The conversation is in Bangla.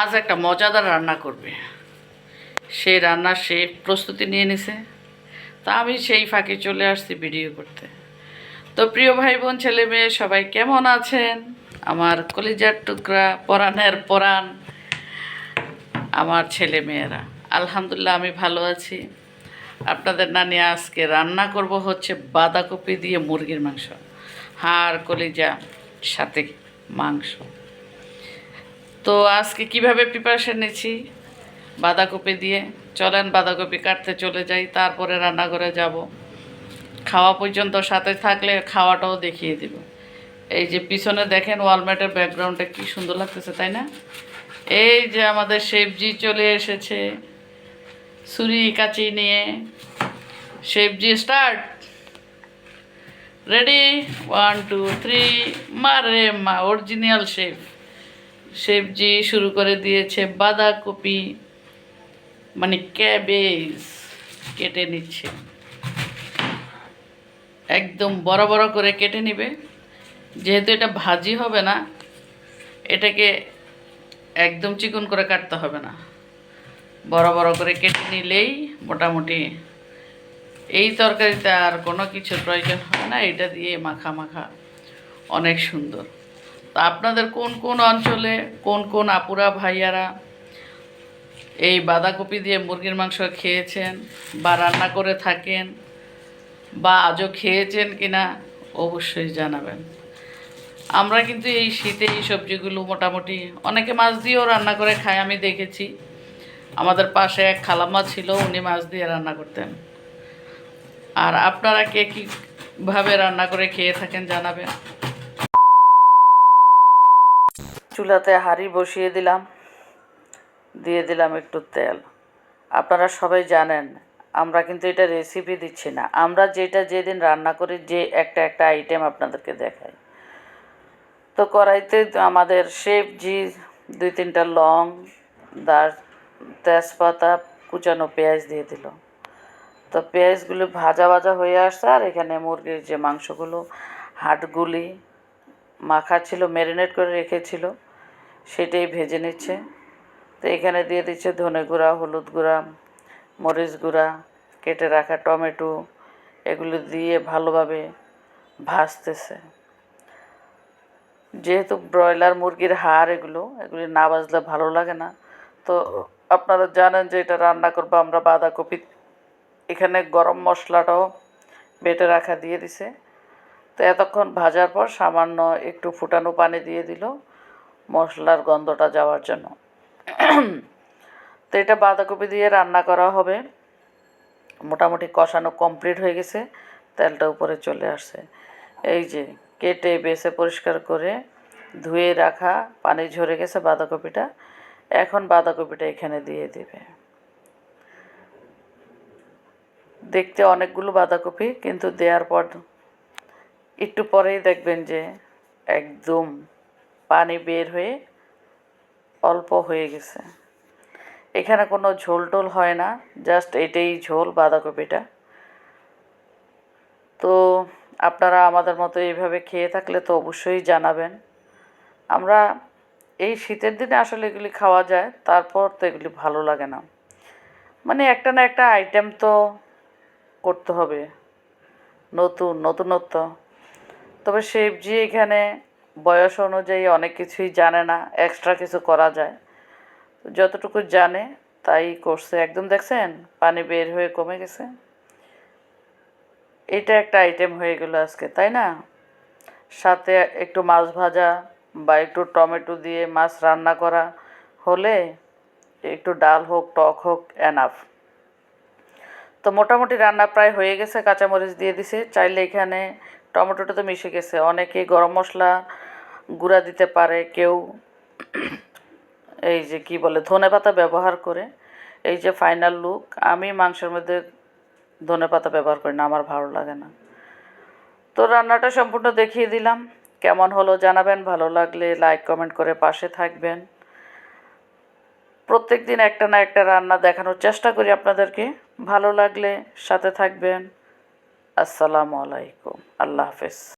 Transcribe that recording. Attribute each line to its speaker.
Speaker 1: আজ একটা মজাদার রান্না করবে। সেই রান্নার সে প্রস্তুতি নিয়ে নিছে। তা আমি সেই ফাঁকে চলে আসছি ভিডিও করতে। তো প্রিয় ভাই বোন ছেলে মেয়ে, সবাই কেমন আছেন? আমার কলিজার টুকরা পরাণের পরাণ, আমার ছেলে মেয়েরা। আলহামদুলিল্লাহ, আমি ভালো আছি। আপনাদের নানি আজকে রান্না করব হচ্ছে বাঁধাকপি দিয়ে মুরগির মাংস। হাড়, কলিজা, সাথে মাংস। তো আজকে কীভাবে প্রিপারেশন নিচ্ছি? বাঁধাকপি দিয়ে। চলেন বাঁধাকপি কাটতে চলে যাই, তারপরে রান্নাঘরে যাব। খাওয়া পর্যন্ত সাথে থাকলে খাওয়াটাও দেখিয়ে দিব। এই যে পিছনে দেখেন ওয়ালমেটের ব্যাকগ্রাউন্ডটা কি সুন্দর লাগতেছে, তাই না? এই যে আমাদের শেফজি চলে এসেছে। ছুরি, কাচি নিয়ে। শেফজি start ready one two three মারে মা অরিজিনাল শেফ শেফজি শুরু করে দিয়েছে বাঁধাকপি মানে ক্যাবেজ কেটে নিচ্ছে। একদম বড় বড় করে কেটে নিবে। যেহেতু এটা ভাজি হবে না, এটাকে একদম চিকন করে কাটতে হবে না। বড় বড় করে কেটে নিলেই মোটামুটি এই তরকারিতে আর কোনো কিছুর প্রয়োজন হয় না। এটা দিয়ে মাখা মাখা অনেক সুন্দর। আপনাদের কোন কোন অঞ্চলে কোন কোন আপুরা ভাইয়ারা এই বাঁধাকপি দিয়ে মুরগির মাংস খেয়েছেন বা রান্না করে থাকেন বা আজও খেয়েছেন কিনা অবশ্যই জানাবেন। আমরা কিন্তু এই শীতে এই সবজিগুলো মোটামুটি অনেকে মাছ দিয়েও রান্না করে খায়, আমি দেখেছি। আমাদের পাশে এক খালাম্মা ছিল, উনি মাছ দিয়ে রান্না করতেন। আর আপনারা কে কীভাবে রান্না করে খেয়ে থাকেন জানাবেন। চুলাতে হাঁড়ি বসিয়ে দিলাম, দিয়ে দিলাম একটু তেল। আপনারা সবাই জানেন, আমরা কিন্তু এটা রেসিপি দিচ্ছি না। আমরা যেটা যেদিন রান্না করি, যে একটা একটা আইটেম আপনাদেরকে দেখাই। তো কড়াইতে আমাদের শেফজি, দুই তিনটা লং, দার তেজপাতা, কুচানো পেঁয়াজ দিয়ে দিল। তো পেঁয়াজগুলো ভাজা ভাজা হয়ে আসছে, আর এখানে মুরগির যে মাংসগুলো, হাটগুলি মাখা ছিল ম্যারিনেট করে রেখেছিল সেটাই ভেজে নিচ্ছে। তো এখানে দিয়ে দিচ্ছে ধনে গুঁড়া, হলুদ গুঁড়া, মরিচ গুঁড়া, কেটে রাখা টমেটো, এগুলো দিয়ে ভালোভাবে ভাজতেছে। যেহেতু ব্রয়লার মুরগির হাড় এগুলো, এগুলি না বাজলে ভালো লাগে না। তো আপনারা জানেন যে এটা রান্না করব আমরা বাঁধাকপি। এখানে গরম মশলাটাও বেটে রাখা দিয়ে দিছে। তো এতক্ষণ ভাজার পর সামান্য একটু ফুটানো পানি দিয়ে দিল। মশলার গন্ধটা যাওয়ার জন্য। তো এটা বাঁধাকপি দিয়ে রান্না করা হবে। মোটামুটি কষানো কমপ্লিট হয়ে গেছে। তেলটা উপরে চলে আসছে। এই যে কেটে, বেছে, পরিষ্কার করে ধুয়ে রাখা, পানি ঝরে গেছে বাঁধাকপিটা। এখন বাঁধাকপিটা এখানে দিয়ে দেবে। দেখতে অনেকগুলো বাঁধাকপি, কিন্তু দেওয়ার পর একটু পরেই দেখবেন যে একদম পানি বের হয়ে অল্প হয়ে গেছে। এখানে কোনো ঝোল টোল হয় না, জাস্ট এটাই ঝোল বাঁধাকপিটা। তো আপনারা আমাদের মতো এইভাবে খেয়ে থাকলে তো অবশ্যই জানাবেন। আমরা এই শীতের দিনে আসলে এগুলি খাওয়া যায়, তারপর তো এগুলি ভালো লাগে না। মানে একটা না একটা আইটেম তো করতে হবে। নতুন, নতুনত্ব। তবে শেফজি এখানে বয়স অনুযায়ী অনেক কিছুই জানে না এক্সট্রা কিছু করা যায়। যতটুকু জানে, তাই করছে। একদম দেখছেন? পানি বের হয়ে কমে গেছে। এটা একটা আইটেম হয়ে গেলো আজকে, তাই না? সাথে একটু মাছ ভাজা বা একটু টমেটো দিয়ে মাছ রান্না করা হলে একটু ডাল হোক, টক হোক এনাফ তো মোটামুটি রান্না প্রায় হয়ে গেছে, কাঁচামরিচ দিয়ে দিছে। চাইলে এখানে টমেটোটা তো মিশে গেছে। অনেকে গরম মশলা গুঁড়া দিতে পারে, কেউ এই যে কি বলে, ধনে পাতা ব্যবহার করে। এই যে ফাইনাল লুক আমি মাংসের মধ্যে ধনে পাতা ব্যবহার করি না, আমার ভালো লাগে না। তো রান্নাটা সম্পূর্ণ দেখিয়ে দিলাম, কেমন হলো জানাবেন, ভালো লাগলে লাইক কমেন্ট করে পাশে থাকবেন। প্রত্যেক দিন একটা না একটা রান্না দেখানোর চেষ্টা করি আপনাদেরকে, ভালো লাগলে সাথে থাকবেন। আসসালামু আলাইকুম, আল্লাহ হাফেজ।